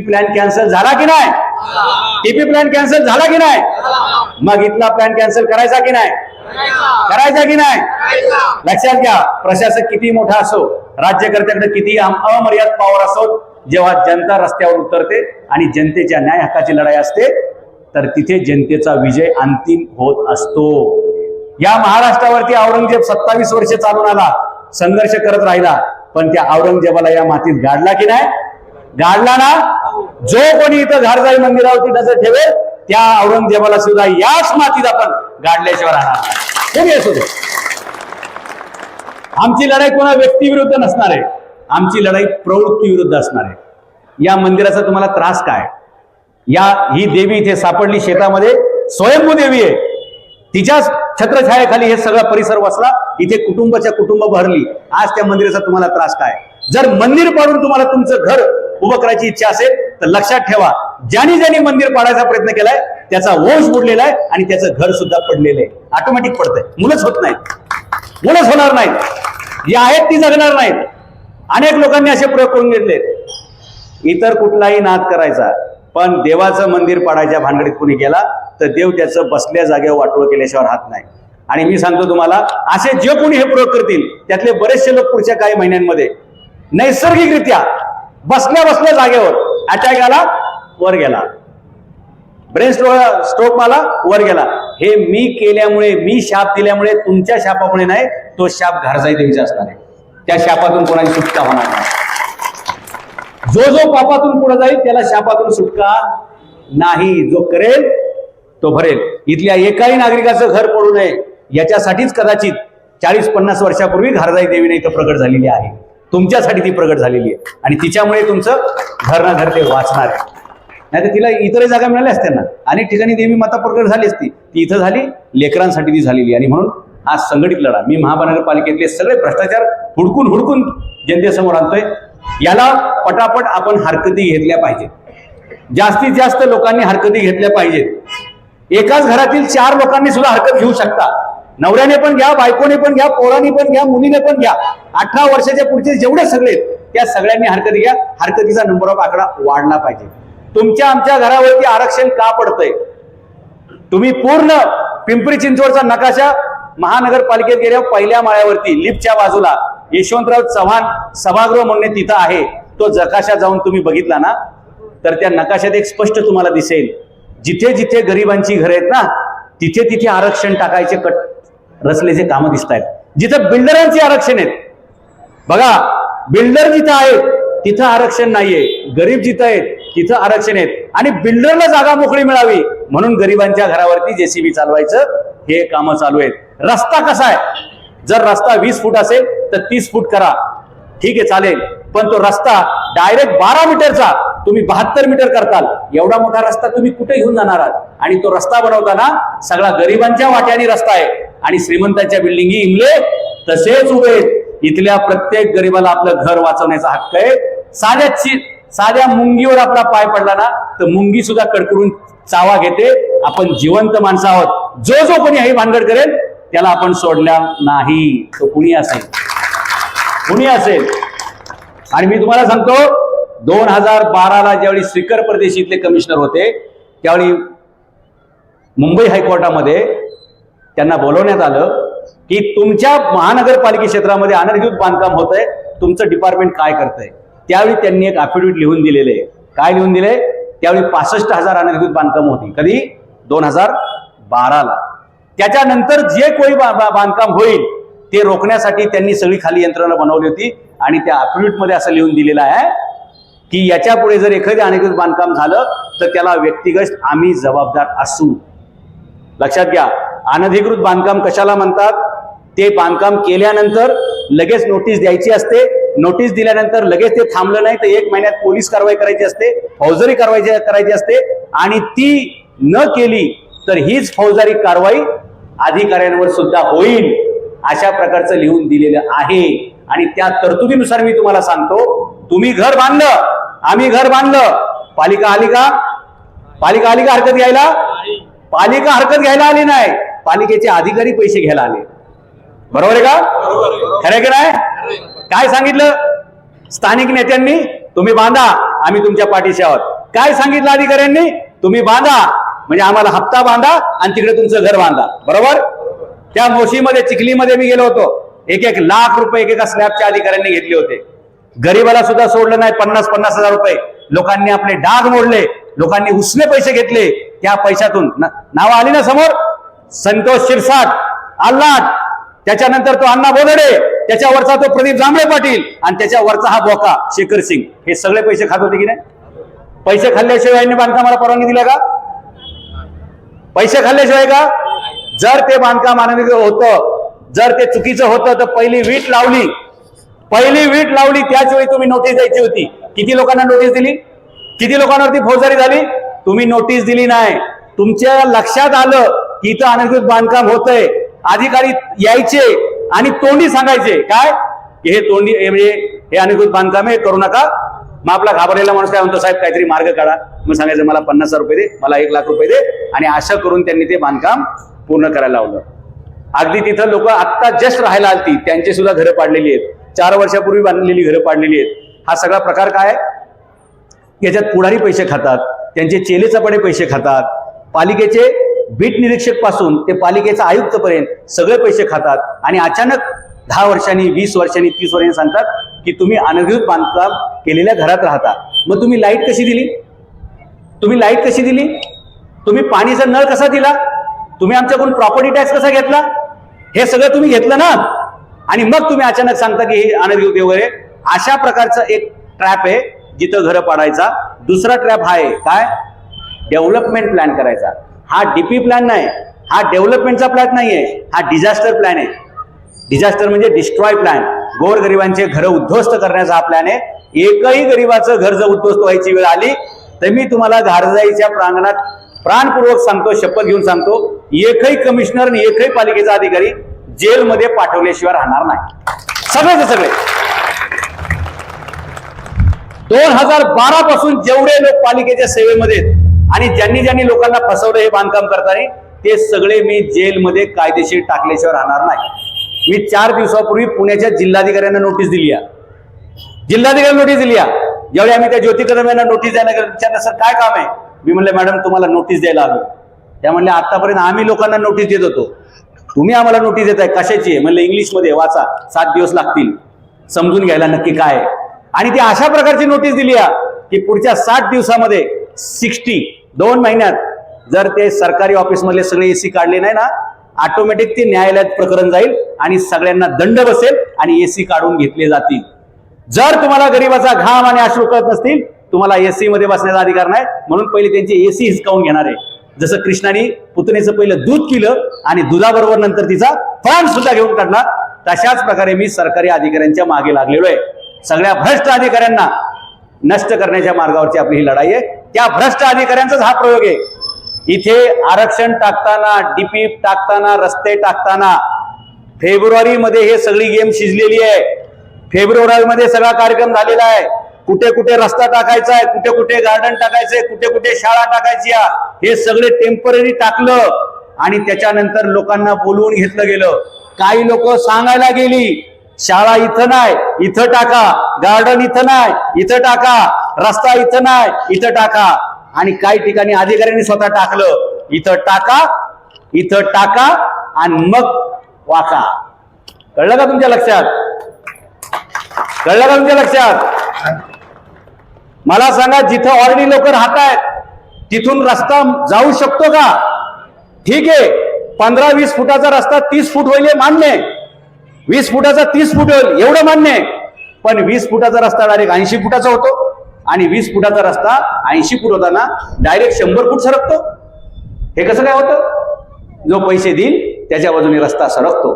Plan cancel झाला की नाही? टीपी प्लॅन कॅन्सल झाला की नाही? मग इथला प्लॅन कॅन्सल करायचा की नाही? करायचा की नाही? लक्षात घ्या प्रशासक किती मोठा असो राज्यकर्त्याकडे किती अमर्याद पॉवर असो जेव्हा जनता रस्त्यावर उतरते आणि जनतेच्या न्याय हक्काची लढाई असते तर तिथे जनतेचा विजय अंतिम होत असतो. या महाराष्ट्रावरती औरंगजेब सत्तावीस वर्ष चालून आला संघर्ष करत राहिला पण त्या औरंगजेबाला या मातीत गाडला की नाही? गाडला ना? जो कोणी इथं घारजाई मंदिरावरती नजर ठेवेल त्या औरंगजेबाला सुद्धा याच मातीत आपण गाडल्याशिवाय राहणार कोणी असू दे. आमची लढाई कोणा व्यक्तीविरुद्ध नसणार आहे. आमची लढाई प्रवृत्ती विरुद्ध असणार आहे. या मंदिराचा तुम्हाला त्रास काय? या ही देवी इथे सापडली शेतामध्ये स्वयंभू देवी आहे. तिच्याच छत्रछायाखाली हे सगळा परिसर वसला इथे कुटुंबाच्या कुटुंब भरली. आज त्या मंदिराचा तुम्हाला त्रास काय? जर मंदिर पाडून तुम्हाला तुमचं घर उभं करायची इच्छा असेल तर लक्षात ठेवा. ज्यांनी ज्यांनी मंदिर पाडायचा प्रयत्न केलाय त्याचा वंश बुडलेला आहे आणि त्याचं घर सुद्धा पडलेलं आहे. ऑटोमॅटिक पडतंय. मुलंच होत नाहीत. मुलंच होणार नाहीत. जी आहेत ती जगणार नाहीत. अनेक लोकांनी असे प्रयोग करून घेतले. इतर कुठलाही नाद करायचा पण देवाचं मंदिर पाडायच्या भानगडीत कोणी गेला तर देव त्याचं बसल्या जागेवर वाटोळ केल्याशिवाय राहत नाही. आणि मी सांगतो तुम्हाला असे जे कोणी हे प्रयोग करतील त्यातले बरेचसे लोक पुढच्या काही महिन्यांमध्ये नैसर्गिकरित्या बसल्या बसल्या जागेवर अटॅक आला वर गेला. ब्रेन स्ट्रो स्ट्रोक मला वर गेला. हे मी केल्यामुळे मी शाप दिल्यामुळे तुमच्या शापामुळे नाही तो शाप घरजाई देवीचा असणार आहे. त्या शापातून कोणाची सुटका होणार नाही. जो जो पापातून पुढे जाईल त्याला शापातून सुटका नाही. जो करेल तो भरेल. इथल्या एकाही नागरिकाचं घर पडू नये. याच्यासाठीच कदाचित चाळीस पन्नास वर्षापूर्वी घरजाई देवीने इथं प्रगट झालेली आहे. तुमच्यासाठी ती प्रगट झालेली आहे. आणि तिच्यामुळे तुमचं घर ना घर ते वाचणार आहे. नाही तर तिला इतरही जागा मिळाल्या असत्या ना. अनेक ठिकाणी देवी माता प्रकट झाली असती. ती इथं झाली लेकरांसाठी ती झालेली. आणि म्हणून हा संघटित लढा. मी महानगरपालिकेतले सगळे भ्रष्टाचार हुडकून हुडकून जनतेसमोर आणतोय. याला पटापट आपण हरकती घेतल्या पाहिजेत. जास्तीत जास्त लोकांनी हरकती घेतल्या पाहिजेत. एकाच घरातील चार लोकांनी सुद्धा हरकत घेऊ शकता. नवऱ्याने पण घ्या बायकोने पण घ्या पोराने पण घ्या मुलीने पण घ्या. अठरा वर्षाच्या पुढचे जेवढे सगळे आहेत, त्या सगळ्यांनी हरकत घ्या. हरकतीचा नंबर ऑफ आकडा वाढला पाहिजे. तुमच्या आमच्या घरावरती आरक्षण का पडतंय? तुम्ही पूर्ण पिंपरी चिंचवडचा नकाशा महानगरपालिकेत गेल्यावर पहिल्या माळ्यावरती लिफ्टच्या बाजूला यशवंतराव चव्हाण सभागृह म्हणणे तिथं आहे. तो जकाशा जाऊन तुम्ही बघितला ना? तर त्या नकाशात एक स्पष्ट तुम्हाला दिसेल. जिथे जिथे गरिबांची घरं आहेत ना तिथे तिथे आरक्षण टाकायचे कट रचल्याचे कामं दिसत आहेत जिथं बिल्डरांचे आरक्षण आहेत. बघा बिल्डर जिथं आहेत तिथं आरक्षण नाहीये. गरीब जिथं आहेत तिथं आरक्षण आहेत. आणि बिल्डरला जागा मोकळी मिळावी म्हणून गरिबांच्या घरावरती जेसीबी चालवायचं हे कामं चालू आहेत. रस्ता कसा आहे? जर रस्ता वीस फूट असेल तर तीस फूट करा. ठीक आहे चालेल. पण तो रस्ता डायरेक्ट बारा मीटरचा तुम्ही बहात्तर मीटर करताल. एवढा मोठा रस्ता तुम्ही कुठे घेऊन जाणार आहात? आणि तो रस्ता बनवताना सगळा गरिबांच्या वाट्याने रस्ता आहे. आणि श्रीमंतांच्या बिल्डिंगी इमले तसेच उभे आहेत. इथल्या प्रत्येक गरीबाला आपलं घर वाचवण्याचा हक्क आहे. साध्या साध्या मुंगीवर आपला पाय पडला ना तर मुंगी सुद्धा कडकडून चावा घेते. आपण जिवंत माणसं आहोत. जो जो कोणी ही भानगड करेल त्याला आपण सोडल्या नाही. तो कुणी असेल? कुणी असेल? आणि मी तुम्हाला सांगतो दोन हजार बाराला ज्यावेळी श्रीकर प्रदेश इथले कमिशनर होते त्यावेळी मुंबई हायकोर्टामध्ये त्यांना बोलवण्यात आलं की तुमच्या महानगरपालिका क्षेत्रामध्ये अनधिकृत बांधकाम होत आहे तुमचं डिपार्टमेंट काय करतंय? त्यावेळी त्यांनी एक अफिडेविट लिहून दिलेले. काय लिहून दिले? त्यावेळी पासष्ट हजार अनधिकृत बांधकाम होती. कधी? दोन हजार बाराला. त्याच्यानंतर जे कोणी बा- बांधकाम होईल ते रोखण्यासाठी त्यांनी सगळी खाली यंत्रणा बनवली होती आणि त्या अफिडेविटमध्ये असं लिहून दिलेलं आहे की याच्यापुढे जर एखादं अनधिकृत बांधकाम झालं तर त्याला व्यक्तिगत आम्ही जबाबदार असू. लक्षात घ्या अनधिकृत बांधकाम कशाला म्हणतात? ते बांधकाम केल्यानंतर लगेच नोटीस द्यायची असते. नोटीस दिल्यानंतर लगेच ते थांबलं नाही तर एक महिन्यात पोलीस कारवाई करायची असते फौजदारी कारवाई करायची असते आणि ती न केली तर हीच फौजदारी कारवाई अधिकाऱ्यांवर सुद्धा होईल अशा प्रकारचं लिहून दिलेलं आहे. आणि त्या तरतुदीनुसार मी तुम्हाला सांगतो तुम्ही घर बांधलं आम्ही घर बांधलं. पालिका आली का? पालिका आली का हरकत घ्यायला? पालिका हरकत घ्यायला आली नाही. पालिकेचे अधिकारी पैसे घ्यायला आले. बरोबर आहे का? खरं की नाही? काय सांगितलं? स्थानिक नेत्यांनी तुम्ही बांधा आम्ही तुमच्या पाठीशी आहोत. काय सांगितलं अधिकाऱ्यांनी? तुम्ही बांधा म्हणजे आम्हाला हप्ता बांधा आणि तिकडे तुमचं घर बांधा. बरोबर? त्या मोशीमध्ये चिखलीमध्ये मी गेलो होतो. एक एक लाख रुपये एकेका स्लॅबच्या अधिकाऱ्यांनी घेतले होते. गरीबाला सुद्धा सोडलं नाही पन्नास पन्नास हजार रुपये. लोकांनी आपले डाग मोडले लोकांनी उसने पैसे घेतले त्या पैशातून. नाव आली ना समोर? संतोष शिरसाट. आल्हाट त्याच्यानंतर तो अण्णा बोलडे त्याच्यावरचा तो प्रदीप जांभळे पाटील. आणि त्याच्यावरचा हा बोका शेखर सिंग. हे सगळे पैसे खात होते की नाही? पैसे खाल्ल्याशिवाय बांधकामाला परवानगी दिल्या का? पैसे खाल्ल्याशिवाय का? जर ते बांधकाम आनंदी होतं जर ते चुकीचं होतं तर पहिली वीट लावली. पहिली वीट लावली त्याच वेळी तुम्ही नोटीस द्यायची होती. किती लोकांना नोटीस दिली? किती लोकांवरती फौजदारी झाली? तुम्ही नोटीस दिली नाही. तुमच्या लक्षात आलं की इथं अनधिकृत बांधकाम होतंय. अधिकारी यायचे आणि तोंडी सांगायचे. काय? हे तोंडी म्हणजे हे अनधिकृत बांधकाम आहे करू नका. मग आपला घाबरलेला माणूस काय म्हणतो साहेब काहीतरी मार्ग काढा. मग सांगायचं मला पन्नास रुपये दे मला एक लाख रुपये दे. आणि असं करून त्यांनी ते बांधकाम पूर्ण करायला लावलं. अगदी तिथं लोक आत्ता जस्ट राहायला आलती. त्यांची सुद्धा घरं पाडलेली आहेत. चार वर्षापूर्वी बांधलेली घरं पाडलेली आहेत. हा सगळा प्रकार काय आहे? याच्यात पुढारी पैसे खातात त्यांचे चेलेचपणे पैसे खातात पालिकेचे बीट निरीक्षकपासून ते पालिकेचा आयुक्तपर्यंत सगळे पैसे खातात आणि अचानक दहा वर्षांनी वीस वर्षांनी तीस वर्षांनी सांगतात की तुम्ही अनधिकृत बांधकाम केलेल्या घरात राहता. मग तुम्ही लाइट कशी दिली? तुम्ही लाइट कशी दिली? तुम्ही पाणीचा नळ कसा दिला? तुम्ही आमच्याकडून प्रॉपर्टी टॅक्स कसा घेतला? हे सगळं तुम्ही घेतलं ना? आणि मग तुम्ही अचानक सांगता की हे अनधिकृत वगैरे. अशा प्रकारचं एक ट्रॅप आहे जिथं घरं पाडायचा. दुसरा ट्रॅप हा आहे काय? डेव्हलपमेंट प्लॅन करायचा. हा डीपी प्लॅन नाही. हा डेव्हलपमेंटचा प्लॅन नाही आहे हा डिझास्टर प्लॅन आहे. डिझास्टर म्हणजे डिस्ट्रॉय प्लॅन गोरगरिबांचे घरं उद्ध्वस्त करण्याचा हा प्लॅन आहे. एकही गरीबाचं घर जर उद्ध्वस्त व्हायची वेळ आली तर मी तुम्हाला घारजाईच्या प्रांगणात प्राणपूर्वक सांगतो शपथ घेऊन सांगतो एकही कमिशनर आणि एकही पालिकेचा अधिकारी जेलमध्ये पाठवल्याशिवाय राहणार नाही. सगळेच सगळे. दोन हजार बारा पासून जेवढे लोक पालिकेच्या सेवेमध्ये आहेत आणि ज्यांनी ज्यांनी लोकांना फसवलं हे बांधकाम करताना ते सगळे मी जेलमध्ये कायदेशीर टाकल्याशिवाय राहणार नाही. मी चार दिवसापूर्वी पुण्याच्या जिल्हाधिकाऱ्यांना नोटीस दिली आहे. जिल्हाधिकारी नोटीस दिली आहे. ज्यावेळी आम्ही त्या ज्योती कदम यांना नोटीस द्यायला विचारलं सर काय काम आहे? मी म्हणलं मॅडम तुम्हाला नोटीस द्यायला आलो. त्या म्हणल्या आतापर्यंत आम्ही लोकांना नोटीस देत होतो. तुम्ही आम्हाला नोटीस देताय कशाची? आहे म्हणलं इंग्लिशमध्ये वाचा. सात दिवस लागतील. समजून घ्यायला नक्की काय आणि ती अशा प्रकारची नोटीस दिली आहे की पुढच्या सात दिवसामध्ये सिक्स्टी दोन महिन्यात जर ते सरकारी ऑफिसमधले सगळे एसी काढले नाही ना ऑटोमॅटिक ते न्यायालयात प्रकरण जाईल आणि सगळ्यांना दंड बसेल आणि एसी काढून घेतले जातील. जर तुम्हाला गरीबाचा घाम आणि अश्रू कळत नसतील तुम्हाला एसी मध्ये बसण्याचा अधिकार नाही म्हणून पहिले त्यांची एसी हिसकावून घेणार आहे. जसं कृष्णाने पुतणीचं पहिलं दूध केलं आणि दुधाबरोबर नंतर तिचा प्राण सुद्धा घेऊन काढला तशाच प्रकारे मी सरकारी अधिकाऱ्यांच्या मागे लागलेलो आहे. सगळ्या भ्रष्ट अधिकाऱ्यांना नष्ट करण्याच्या मार्गावरची आपली ही लढाई आहे. त्या भ्रष्ट अधिकाऱ्यांचाच हा प्रयोग आहे. इथे आरक्षण टाकताना डीपी टाकताना रस्ते टाकताना फेब्रुवारी मध्ये हे सगळी गेम शिजलेली आहे. फेब्रुवारीमध्ये सगळा कार्यक्रम झालेला आहे. कुठे कुठे रस्ता टाकायचा आहे कुठे कुठे गार्डन टाकायचंय कुठे कुठे शाळा टाकायची हे सगळे टेंपररी टाकलं आणि त्याच्यानंतर लोकांना बोलवून घेतलं गेलं. काही लोक सांगायला गेली शाळा इथं नाही इथं टाका गार्डन इथं नाही इथं टाका रस्ता इथं नाही इथं टाका. आणि काही ठिकाणी अधिकाऱ्यांनी स्वतः टाकलं इथं टाका इथं टाका आणि मग वाका कळलं का तुमच्या लक्षात? कळलं का तुमच्या लक्षात? मला सांगा जिथं ऑलरेडी लोक राहत आहेत तिथून रस्ता जाऊ शकतो का? ठीक आहे पंधरा वीस फुटाचा रस्ता तीस फूट होईल मान्य वीस फुटाचा तीस फूट होईल एवढं मान्य आहे. पण वीस फुटाचा रस्ता डायरेक्ट ऐंशी फुटाचा होतो आणि वीस फुटाचा रस्ता ऐंशी फूट होताना डायरेक्ट शंभर फूट सरकतो. हे कसं काय होतं? जो पैसे देईल त्याच्या बाजूने रस्ता सरकतो.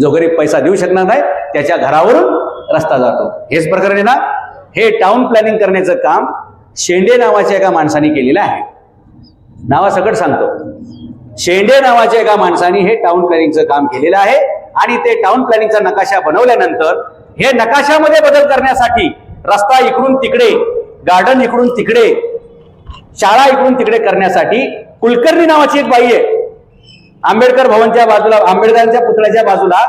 जो गरीब पैसा देऊ शकणार नाही त्याच्या घरावरून रस्ता जातो. हेच प्रकरण आहे ना? हे टाउन प्लॅनिंग करण्याचं काम शेंडे नावाच्या एका माणसाने केलेलं आहे. नावासकट सांगतो. शेंडे नावाच्या एका माणसाने हे टाउन प्लॅनिंगचं काम केलेलं आहे आणि ते टाउन प्लॅनिंगचा नकाशा बनवल्यानंतर हे नकाशामध्ये बदल करण्यासाठी रस्ता इकडून तिकडे गार्डन इकडून तिकडे शाळा इकडून तिकडे करण्यासाठी कुलकर्णी नावाची एक बाई आहे. आंबेडकर भवनच्या बाजूला आंबेडकरांच्या पुतळ्याच्या बाजूला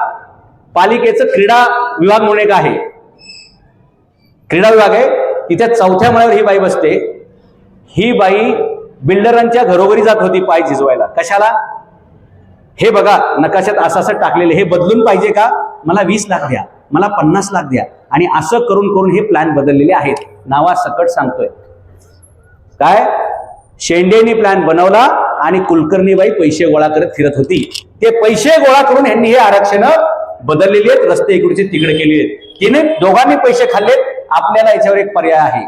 पालिकेचं क्रीडा विभाग म्हणून एक आहे. क्रीडा विभाग आहे. तिथे चौथ्या मळ्यावर ही बाई बसते. ही बाई बिल्डरांच्या घरोघरी जात होती पाय झिजवायला. कशाला? हे बघा नकाशात असं असं टाकलेलं हे बदलून पाहिजे का? मला वीस लाख द्या. मला पन्नास लाख द्या. आणि असं करून करून हे प्लॅन बदललेले आहेत. नावा सकट सांगतोय. काय? शेंडेनी प्लॅन बनवला आणि कुलकर्णीबाई पैसे गोळा करत फिरत होती. ते पैसे गोळा करून यांनी हे आरक्षण बदललेली आहेत रस्ते इकडचे तिकडे केले आहेत. तिने दोघांनी पैसे खाल्लेत आपल्याला याच्यावर एक पर्याय आहे.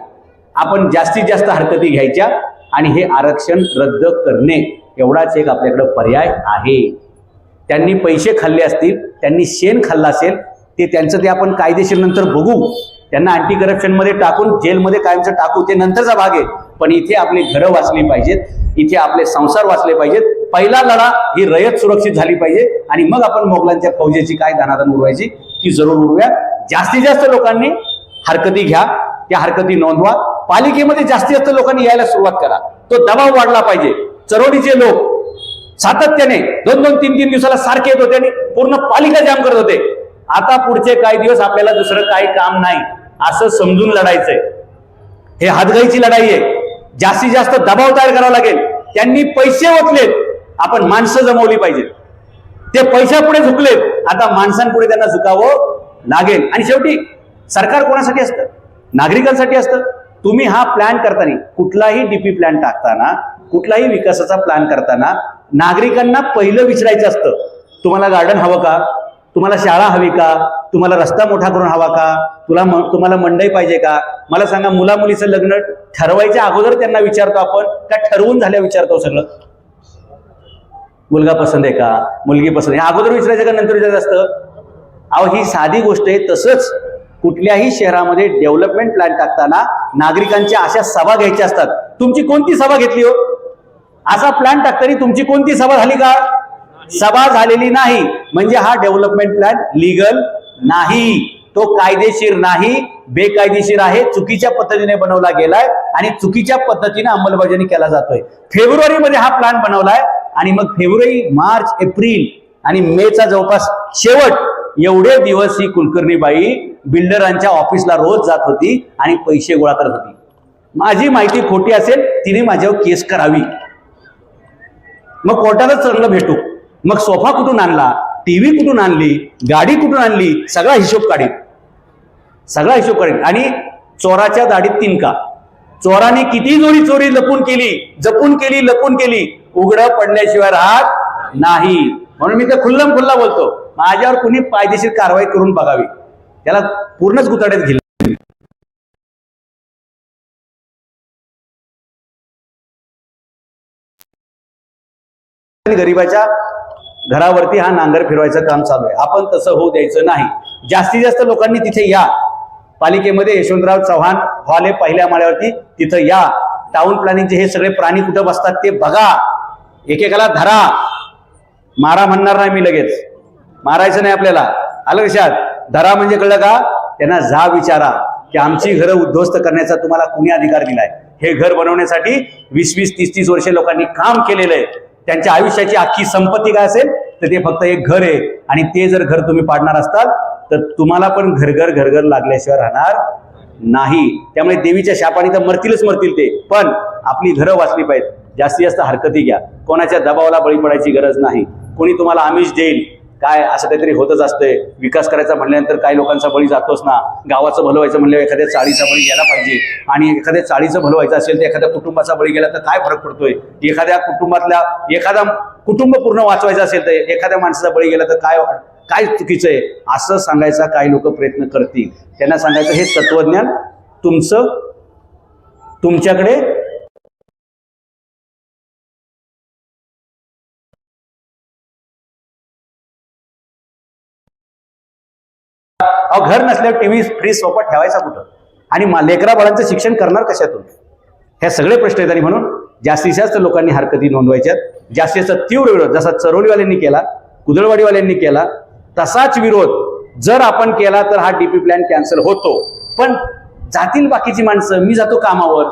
आपण जास्तीत जास्त हरकती घ्यायच्या आणि हे आरक्षण रद्द करणे एवढाच एक आपल्याकडं पर्याय आहे. त्यांनी पैसे खाल्ले असतील त्यांनी शेण खाल्लं असेल ते त्यांचं ते आपण कायदेशीर नंतर बघू. त्यांना अँटी करप्शनमध्ये टाकून जेलमध्ये कायमचं टाकू ते नंतरचा भाग आहे. पण इथे आपली घरं वाचली पाहिजेत इथे आपले संसार वाचले पाहिजेत पहिला लढा ही रयत सुरक्षित झाली पाहिजे आणि मग आपण मोगलांच्या फौजेची काय दानादान उडवायची ती जरूर उडव्या. जास्तीत जास्त लोकांनी हरकती घ्या त्या हरकती नोंदवा. पालिकेमध्ये जास्तीत जास्त लोकांनी यायला सुरुवात करा. तो दबाव वाढला पाहिजे. चरोडीचे लोक सातत्याने दोन दोन तीन तीन दिवसाला सारखे येत होते आणि पूर्ण पालिका जाम करत होते. आता पुढचे काही दिवस आपल्याला दुसरं काही काम नाही. असं समजून लढायचंय. हे हातगाईची लढाई आहे. जास्तीत जास्त दबाव तयार करावा लागेल. त्यांनी पैसे ओतलेत. आपण माणसं जमवली पाहिजेत. ते पैशापुढे झुकलेत आता माणसांपुढे त्यांना झुकावं लागेल. आणि शेवटी सरकार कोणासाठी असतं? नागरिकांसाठी असतं. तुम्ही हा प्लॅन करताना कुठलाही डीपी प्लॅन टाकताना कुठलाही विकासाचा प्लॅन करताना नागरिकांना पहिलं विचारायचं असतं तुम्हाला गार्डन हवं का? तुम्हाला शाळा हवी का? तुम्हाला रस्ता मोठा करून हवा का? तुला तुम्हाला मंडई पाहिजे का? मला सांगा मुला मुलीचं लग्न ठरवायच्या अगोदर त्यांना विचारतो आपण का ठरवून झाल्या विचारतो सगळं? मुलगा पसंत आहे का? मुलगी पसंत आहे. अगोदर विचारायचं का नंतर विचारायचं असतं? अहो ही साधी गोष्ट आहे. तसंच कुठल्याही शहरामध्ये डेव्हलपमेंट प्लॅन टाकताना नागरिकांच्या अशा सभा घ्यायच्या असतात. तुमची कोणती सभा घेतली हो? असा प्लॅन टाकताना तुमची कोणती सभा झाली का? सभा झालेली नाही. म्हणजे हा डेव्हलपमेंट प्लॅन लिगल नाही. तो कायदेशीर नाही. बेकायदेशीर आहे. चुकीच्या पद्धतीने बनवला गेलाय आणि चुकीच्या पद्धतीने अंमलबजावणी केला जातोय. फेब्रुवारी मध्ये हा प्लॅन बनवलाय. आणि मग फेब्रुवारी मार्च एप्रिल आणि मेचा जवळपास शेवट एवढे दिवस ही कुलकर्णीबाई बिल्डरांच्या ऑफिसला रोज जात होती आणि पैसे गोळा करत होती. माझी माहिती खोटी असेल तिने माझ्यावर केस करावी. मग कोर्टातच चांगलं भेटू. मग सोफा कुठून आणला टीव्ही कुठून आणली गाडी कुठून आणली सगळा हिशोब काढीन. सगळा हिशोब काढीन. आणि चोराच्या दाढीत तिनका. चोराने किती जोडी चोरी लपून केली जपून केली लपून केली. उघड पडल्याशिवाय राहत नाही. म्हणून मी ते खुल्लम खुल्ला बोलतो माझ्यावर कुणी कायदेशीर कारवाई करून बघावी. त्याला पूर्णच गुताड्यात घेईल. गरीबाच्या गरिबाच्या घरावरती हा नांगर फिरवायचं काम चालू आहे. आपण तसं होऊ द्यायचं नाही. जास्तीत जास्त लोकांनी तिथे या. पालिकेमध्ये यशवंतराव चव्हाण हॉल आहे पहिल्या माळ्यावरती तिथं या. टाउन प्लॅनिंगचे हे सगळे प्राणी कुठं बसतात ते बघा. एकेकाला धरा. मारा म्हणणार नाही मी लगेच. मारायचं नाही आपल्याला. आलं कशात धरा म्हणजे कळलं का? त्यांना जा विचारा की आमची घरं उद्ध्वस्त करण्याचा तुम्हाला कुणी अधिकार दिलाय? हे घर बनवण्यासाठी वीस वीस तीस तीस वर्षे लोकांनी काम केलेलं आहे. त्यांच्या आयुष्याची अख्खी संपत्ती काय असेल? तर ते फक्त एक घर आहे. आणि ते जर घर तुम्ही पाडणार असताल तर तुम्हाला पण घरघर घरघर लागल्याशिवाय राहणार नाही. त्यामुळे देवीच्या शापाने तर मरतीलच मरतील ते. पण आपली घरं वाचली पाहिजेत. जास्तीत जास्त हरकती घ्या. कोणाच्या दबावाला बळी पडायची गरज नाही. कोणी तुम्हाला आमिष देईल. काय असं काहीतरी होतच असतंय. विकास करायचा म्हणल्यानंतर काही लोकांचा बळी जातोच ना. गावाचं भलं व्हायचं म्हणल्यावर एखाद्या चाळीचा बळी गेला पाहिजे. आणि एखाद्या चाळीचं भलं व्हायचं असेल तर एखाद्या कुटुंबाचा बळी गेला तर काय फरक पडतोय? एखाद्या कुटुंबातल्या एखादा कुटुंब पूर्ण वाचवायचं असेल तर एखाद्या माणसाचा बळी गेला तर काय काय चुकीचं आहे असं सांगायचा काही लोक प्रयत्न करतील. त्यांना सांगायचं हे तत्वज्ञान तुमचं तुमच्याकडे अहो घर नसल्यावर टीव्ही फ्रीज सोबत ठेवायचा कुठं? आणि लेकराबाळांचं शिक्षण करणार कशातून? हे सगळे प्रश्न आहेत आणि म्हणून जास्तीत जास्त लोकांनी हरकती नोंदवायच्यात. जास्तीत जास्त तीव्र विरोध जसा चरोलीवाल्यांनी केला कुदळवाडीवाल्यांनी केला तसाच विरोध जर आपण केला तर हा डीपी प्लॅन कॅन्सल होतो. पण जातील बाकीची माणसं मी जातो कामावर.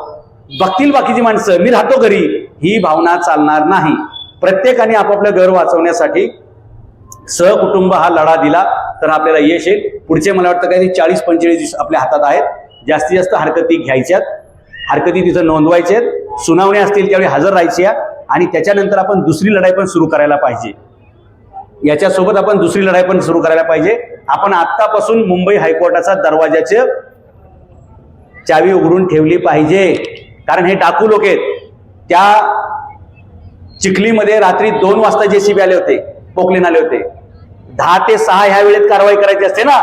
बघतील बाकीची माणसं मी राहतो घरी. ही भावना चालणार नाही. प्रत्येकाने आपापलं घर वाचवण्यासाठी सहकुटुंब हा लढा दिला तर आपल्याला यश येईल. पुढचे मला वाटतं काही चाळीस पंचेचाळीस दिवस आपल्या हातात आहेत. जास्तीत जास्त हरकती घ्यायच्यात हरकती तिथं नोंदवायच्यात सुनावण्या असतील त्यावेळी हजर राहायच्या आणि त्याच्यानंतर आपण दुसरी लढाई पण सुरू करायला पाहिजे. याच्यासोबत आपण दुसरी लढाई पण सुरू करायला पाहिजे. आपण आत्तापासून मुंबई हायकोर्टाचा दरवाजाचे चावी उघडून ठेवली पाहिजे. कारण हे डाकू लोक आहेत. त्या चिखलीमध्ये रात्री दोन वाजता शिबी आले होते. पोकलेन आले होते. दहा ते सहा ह्या वेळेत कारवाई करायची असते ना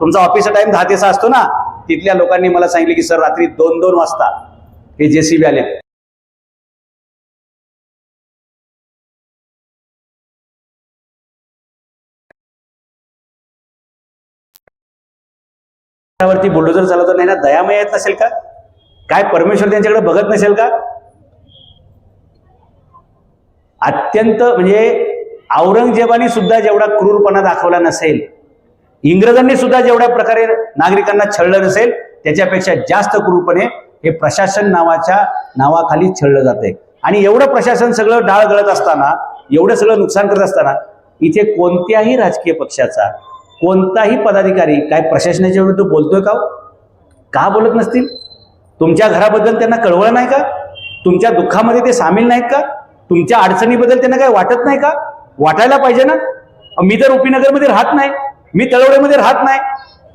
तुमचा ऑफिसचा टाइम दहा ते सहा असतो ना तिथल्या लोकांनी मला सांगितले की सर रात्री दोन दोन वाजता हे जेसीबी आले. वरती बुलडोजर चालवतात नाही ना दयामय येत नसेल का? काय परमेश्वर त्यांच्याकडे बघत नसेल का? अत्यंत म्हणजे औरंगजेबाने सुद्धा जेवढा क्रूरपणा दाखवला नसेल इंग्रजांनी सुद्धा जेवढ्या प्रकारे नागरिकांना छळलं नसेल त्याच्यापेक्षा जास्त क्रूरपणे हे प्रशासन नावाच्या नावाखाली छळलं जाते आणि एवढं प्रशासन सगळं डाळ गळत असताना एवढं सगळं नुकसान करत असताना इथे कोणत्याही राजकीय पक्षाचा कोणताही पदाधिकारी काय प्रशासनाच्या विरुद्ध बोलतोय का हो? का बोलत नसतील? तुमच्या घराबद्दल त्यांना कळवलं नाही का? तुमच्या दुःखामध्ये ते सामील नाहीत का? तुमच्या अडचणीबद्दल त्यांना काय वाटत नाही का? वाटायला पाहिजे ना? मी तर उपीनगरमध्ये राहत नाही. मी तळवडेमध्ये राहत नाही.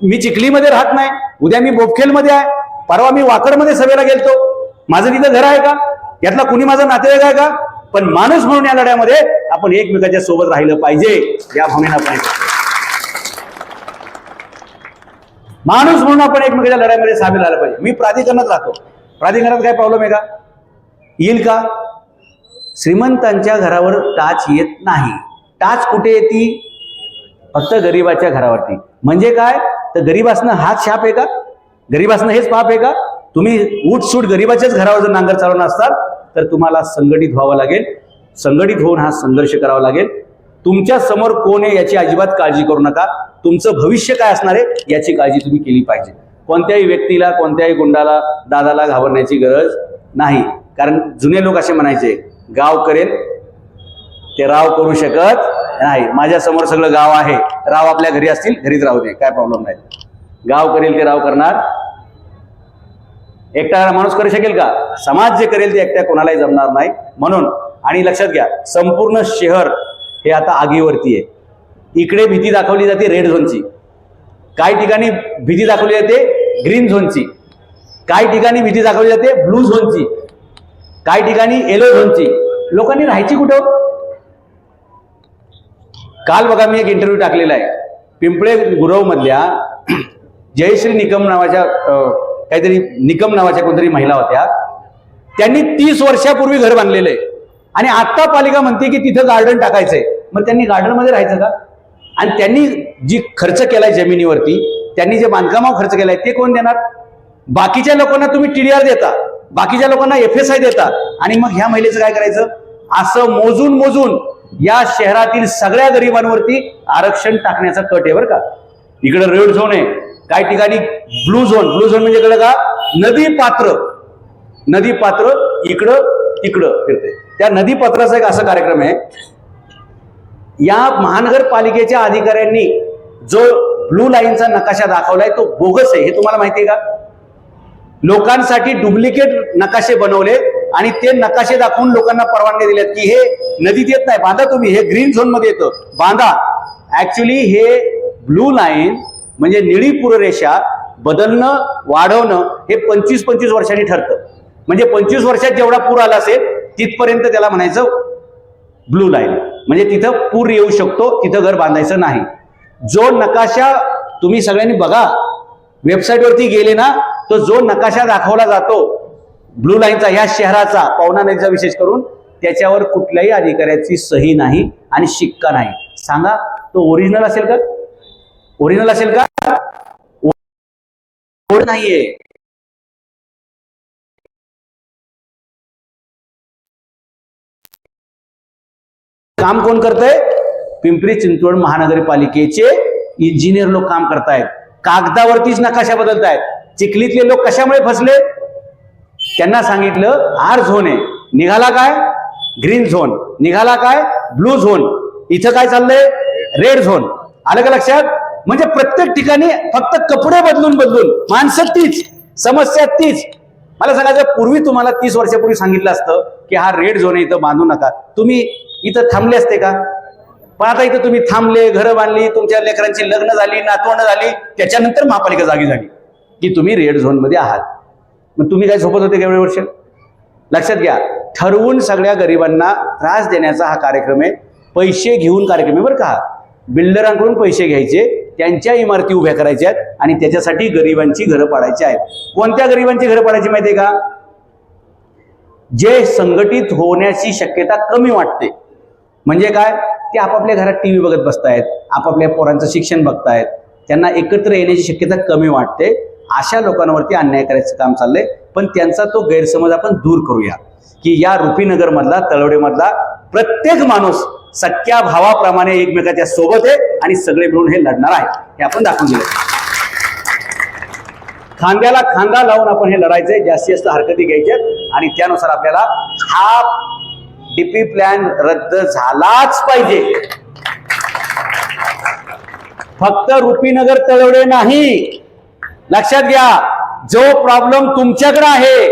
मी चिखलीमध्ये राहत नाही. उद्या मी बोपखेलमध्ये आहे. परवा मी वाकडमध्ये सभेला गेलतो. माझं तिथं घर आहे का? यातला कुणी माझा नातेवाईक आहे का? पण माणूस म्हणून या लढ्यामध्ये आपण एकमेकाच्या सोबत राहिलं पाहिजे. या भावनेनं आपण माणूस म्हणून आपण एकमेकाच्या लढ्यामध्ये सामील झालं पाहिजे. मी प्राधिकरणात राहतो. प्राधिकरणात काय प्रॉब्लेम आहे का? येईल का? श्रीमंतांच्या घरावर टाच येत नाही. टाच कुठे येते? फक्त गरीबाच्या घरावरती. म्हणजे काय? तर गरीब असणं हाच शाप आहे का? गरीब असणं हेच पाप आहे का? तुम्ही उठसूट गरीबाच्याच घरावर जर नांगर चालवणार असतात तर तुम्हाला संघटित व्हावं लागेल. संघटित होऊन हा संघर्ष करावा लागेल. तुमच्यासमोर कोण आहे याची अजिबात काळजी करू नका. तुमचं भविष्य काय असणार आहे याची काळजी तुम्ही केली पाहिजे. कोणत्याही व्यक्तीला कोणत्याही गुंडाला दादाला घाबरण्याची गरज नाही. कारण जुने लोक असे म्हणायचे गाव करेल ते राव करू शकत नाही. माझ्यासमोर सगळं गाव आहे. राव आपल्या घरी असतील घरीच राहू दे. काय प्रॉब्लेम नाही. गाव करेल ते राव करणार. एकटा माणूस करू शकेल का? समाज जे करेल ते एकट्या कोणालाही जमणार नाही. म्हणून आणि लक्षात घ्या संपूर्ण शहर हे आता आगीवरती आहे. इकडे भीती दाखवली जाते रेड झोनची काही ठिकाणी भीती दाखवली जाते ग्रीन झोनची काही ठिकाणी भीती दाखवली जाते ब्लू झोनची काही ठिकाणी येलो झोनची लोकांनी राहायची कुठं? काल बघा मी एक इंटरव्ह्यू टाकलेला आहे. पिंपळे गुरव मधल्या जयश्री निकम नावाच्या काहीतरी निकम नावाच्या कोणतरी महिला होत्या. त्यांनी तीस वर्षापूर्वी घर बांधलेलं आहे. आणि आता पालिका म्हणते की तिथं गार्डन टाकायचंय. मग त्यांनी गार्डनमध्ये राहायचं का? आणि त्यांनी जी खर्च केलाय जमिनीवरती त्यांनी जे बांधकामावर खर्च केलाय ते कोण देणार? बाकीच्या लोकांना तुम्ही टीडीआर देता. बाकीच्या लोकांना एफ एस आय देतात. आणि मग ह्या महिलेचं काय करायचं? असं मोजून मोजून या शहरातील सगळ्या गरिबांवरती आरक्षण टाकण्याचा कट आहे बरं का. इकडे रेड झोन आहे. काही ठिकाणी ब्लू झोन. ब्लू झोन म्हणजे इकडे का? नदी पात्र. नदी पात्र इकडं तिकडं फिरते त्या नदी पात्राचा एक असा कार्यक्रम आहे. या महानगरपालिकेच्या अधिकाऱ्यांनी जो ब्लू लाईनचा नकाशा दाखवलाय तो बोगस आहे. हे तुम्हाला माहिती आहे का? लोकांसाठी डुप्लिकेट नकाशे बनवले आणि ते नकाशे दाखवून लोकांना परवानगी दिल्यात की हे नदीत येत नाही. बांधा तुम्ही हे ग्रीन झोनमध्ये येतं. बांधा. ऍक्च्युली हे ब्लू लाईन म्हणजे निळी पूररेषा बदलणं वाढवणं हे पंचवीस पंचवीस वर्षांनी ठरतं. म्हणजे पंचवीस वर्षात जेवढा पूर आला असेल तिथपर्यंत त्याला म्हणायचं ब्लू लाईन म्हणजे तिथं पूर येऊ शकतो तिथं घर बांधायचं नाही. जो नकाशा तुम्ही सगळ्यांनी बघा वेबसाईटवरती गेले ना तो जो नकाशा दाखवला जातो ब्लू लाईनचा ह्या शहराचा पवना नदीचा विशेष करून त्याच्यावर कुठल्याही अधिकाऱ्याची सही नाही आणि शिक्का नाही. सांगा तो ओरिजिनल असेल का? ओरिजिनल असेल का? नाहीये. काम कोण करतय? पिंपरी चिंचवड महानगरपालिकेचे इंजिनियर लोक काम करतायत. कागदावरतीच नकाशा बदलतायत. चिखलीतले लोक कशामुळे फसले? त्यांना सांगितलं आर झोन आहे. निघाला काय? Green zone. निघाला काय? Blue zone. इथं काय चाललंय? Red zone. आलं का लक्षात? म्हणजे प्रत्येक ठिकाणी फक्त कपडे बदलून बदलून. माणसं तीच. समस्या तीच. मला सांगायचं पूर्वी तुम्हाला तीस वर्षापूर्वी सांगितलं असतं की हा रेड झोन आहे इथं बांधू नका. तुम्ही इथं थांबले असते का? पण आता इथं तुम्ही थांबले घरं बांधली तुमच्या लेकरांची लग्न झाली नातवंड झाली त्याच्यानंतर महापालिका जागी झाली. की तुम्ही रेड झोनमध्ये आहात. मग तुम्ही काय झोपत होते केवढे वर्ष? लक्षात घ्या ठरवून सगळ्या गरिबांना त्रास देण्याचा हा कार्यक्रम आहे. पैसे घेऊन कार्यक्रम आहे बरं का. बिल्डरांकडून पैसे घ्यायचे त्यांच्या इमारती उभ्या करायच्या आहेत आणि त्याच्यासाठी गरिबांची घरं पाडायची आहेत. कोणत्या गरिबांची घरं पाडायची माहिती आहे का? जे संघटित होण्याची शक्यता कमी वाटते. म्हणजे काय? ते आपापल्या घरात टी व्ही बघत बसतायत आपापल्या पोरांचं शिक्षण बघतायत. त्यांना एकत्र येण्याची शक्यता कमी वाटते. अशा लोकांवरती अन्याय करायचं काम चाललंय. पण त्यांचा तो गैरसमज आपण दूर करूया. की या रुपीनगर मधला प्रत्येक माणूस सख्या भावाप्रमाणे एकमेकाच्या सोबत आहे आणि सगळे मिळून हे लढणार आहे. हे आपण दाखवून दिलं खांद्याला खांदा लावून आपण हे लढायचंय जास्तीत जास्त हरकती घ्यायच्या आणि त्यानुसार आपल्याला हा डीपी प्लॅन रद्द झालाच पाहिजे. फक्त रुपीनगर तळवडे नाही. लक्षात घ्या जो प्रॉब्लेम तुमच्याकडे आहे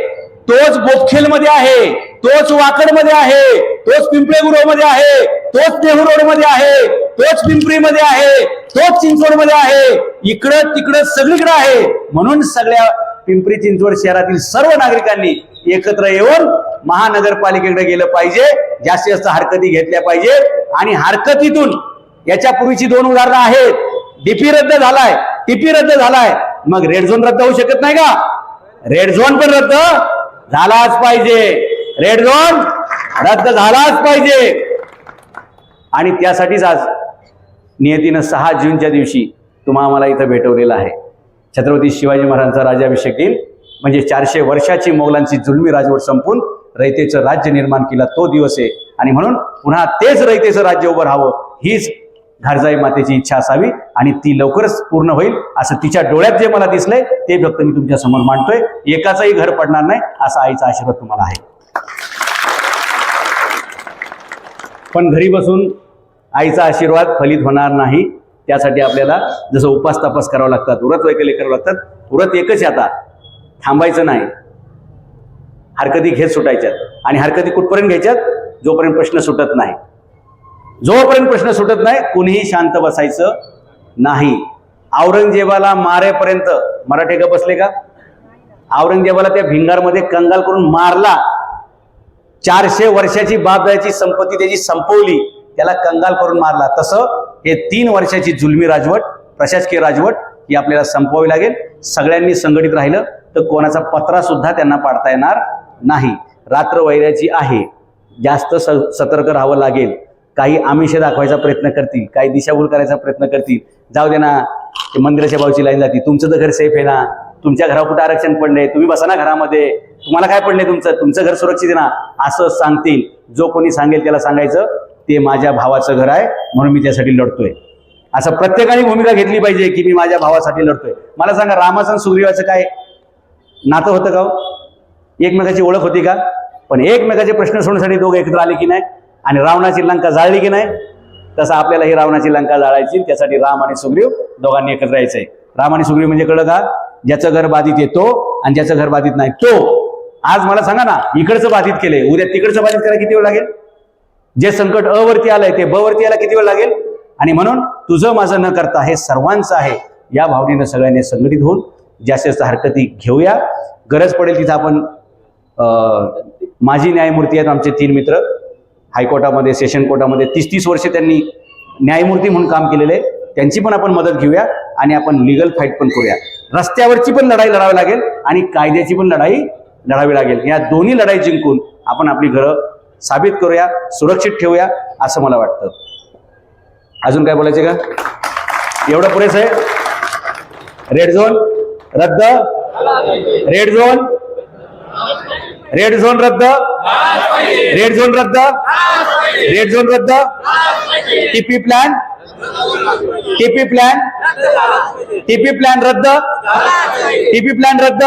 तोच बोपखेल मध्ये आहे तोच वाकडमध्ये आहे तोच पिंपळे मध्ये आहे तोच नेहरू रोडमध्ये आहे तोच पिंपरी मध्ये आहे तोच चिंचवडमध्ये आहे इकडं तिकडं सगळीकडे आहे. म्हणून सगळ्या पिंपरी चिंचवड शहरातील सर्व नागरिकांनी एकत्र येऊन महानगरपालिकेकडे गेलं पाहिजे जास्तीत जास्त हरकती घेतल्या पाहिजे. आणि हरकतीतून याच्या पूर्वीची दोन उदाहरणं आहेत. डीपी रद्द झालाय टीपी रद्द झालाय मग रेड झोन रद्द होऊ शकत नाही का? रेड झोन पण रद्द झालाच पाहिजे. रेड झोन रद्द झालाच पाहिजे. आणि त्यासाठीच आज नियतीनं सहा जूनच्या दिवशी तुम्हा आम्हाला इथं भेटवलेला आहे. छत्रपती शिवाजी महाराजांचा राजाभिषेक दिन म्हणजे चारशे वर्षाची मोगलांची जुलमी राजवट संपून रयतेचं राज्य निर्माण केला तो दिवस आहे. आणि म्हणून पुन्हा तेच रयतेचं राज्य उभं राहावं हीच घरजाई मातेची इच्छा असावी आणि ती लवकरच पूर्ण होईल असं तिच्या डोळ्यात जे मला दिसलंय ते फक्त मी तुमच्यासमोर मांडतोय. एकाचंही घर पडणार नाही असा आईचा आशीर्वाद तुम्हाला आहे. पण घरी बसून आईचा आशीर्वाद फलित होणार नाही. त्यासाठी आपल्याला जसं उपास तपास करावं लागतात व्रत वैकल्य करावं लागतात व्रत एकच आता. थांबायचं नाही. हरकती घेत सुटायच्यात आणि हरकती कुठपर्यंत घ्यायच्यात? जोपर्यंत प्रश्न सुटत नाही. जोपर्यंत प्रश्न सुटत नाही कुणीही शांत बसायचं नाही. औरंगजेबाला मारेपर्यंत मराठे का बसले का? औरंगजेबाला त्या भिंगारमध्ये कंगाल करून मारला. चारशे वर्षाची बाबदाची संपत्ती त्याची संपवली. त्याला कंगाल करून मारला. तसं हे तीन वर्षाची जुलमी राजवट प्रशासकीय राजवट ही आपल्याला संपवावी लागेल. सगळ्यांनी संघटित राहिलं तर कोणाचा पत्रा सुद्धा त्यांना पाडता येणार नाही. रात्र वैराची आहे. जास्त स सतर्क राहावं लागेल. काही आमिष दाखवायचा प्रयत्न करतील काही दिशाभूल करायचा प्रयत्न करतील. जाऊ दे ना ते मंदिराच्या बाजूची लाईन जाते. तुमचं तर घर सेफ आहे ना. तुमच्या घरावर कुठं आरक्षण पडले तुम्ही बसा ना घरामध्ये. तुम्हाला काय पडले तुमचं? तुमचं घर सुरक्षित आहे ना? असं सांगतील. जो कोणी सांगेल त्याला सांगायचं ते माझ्या भावाचं घर आहे म्हणून मी त्यासाठी लढतोय. असं प्रत्येकाने भूमिका घेतली पाहिजे की मी माझ्या भावासाठी लढतोय. मला सांगा रामाचं सुग्रीवाचं काय? नातं होतं का हो? एकमेकाची ओळख होती का? पण एकमेकाचे प्रश्न सोडण्यासाठी दोघं एकत्र आले की नाही? आणि रावणाची लंका जाळली की नाही तसं आपल्याला ही रावणाची लंका जाळायची त्यासाठी राम आणि सुग्रीव दोघांनी एकत्र यायचंय. राम आणि सुग्रीव म्हणजे कळलं का? ज्याचं घर बाधित येतो आणि ज्याचं घर बाधित नाही तो. आज मला सांगा ना इकडचं बाधित केलंय उद्या तिकडचं बाधित करायला किती वेळ लागेल? जे संकट अवरती आलंय ते ब वरती यायला किती वेळ लागेल? आणि म्हणून तुझं माझं न करता हे सर्वांचं आहे. या भावनेनं सगळ्यांनी संघटित होऊन जास्तीत जास्त हरकती घेऊया. गरज पडेल तिथं आपण माझी माजी न्यायमूर्ती आहेत आमचे तीन मित्र. हायकोर्टामध्ये सेशन कोर्टामध्ये तीस तीस वर्षे त्यांनी न्यायमूर्ती म्हणून काम केलेले. आहे त्यांची पण आपण मदत घेऊया आणि आपण लिगल फाईट पण करूया. रस्त्यावरची पण लढाई लढावी लागेल आणि कायद्याची पण लढाई लढावी लागेल. या दोन्ही लढाई जिंकून आपण आपली घरं साबित करूया सुरक्षित ठेवूया असं मला वाटतं. अजून काय बोलायचं का? एवढं पुरेसं आहे? रेड झोन रद्द? रेड झोन रेड झोन रद्द. रेड झोन रद्द. रेड झोन रद्द. TP plan TP plan TP plan रद्द. टीपी प्लॅन रद्द.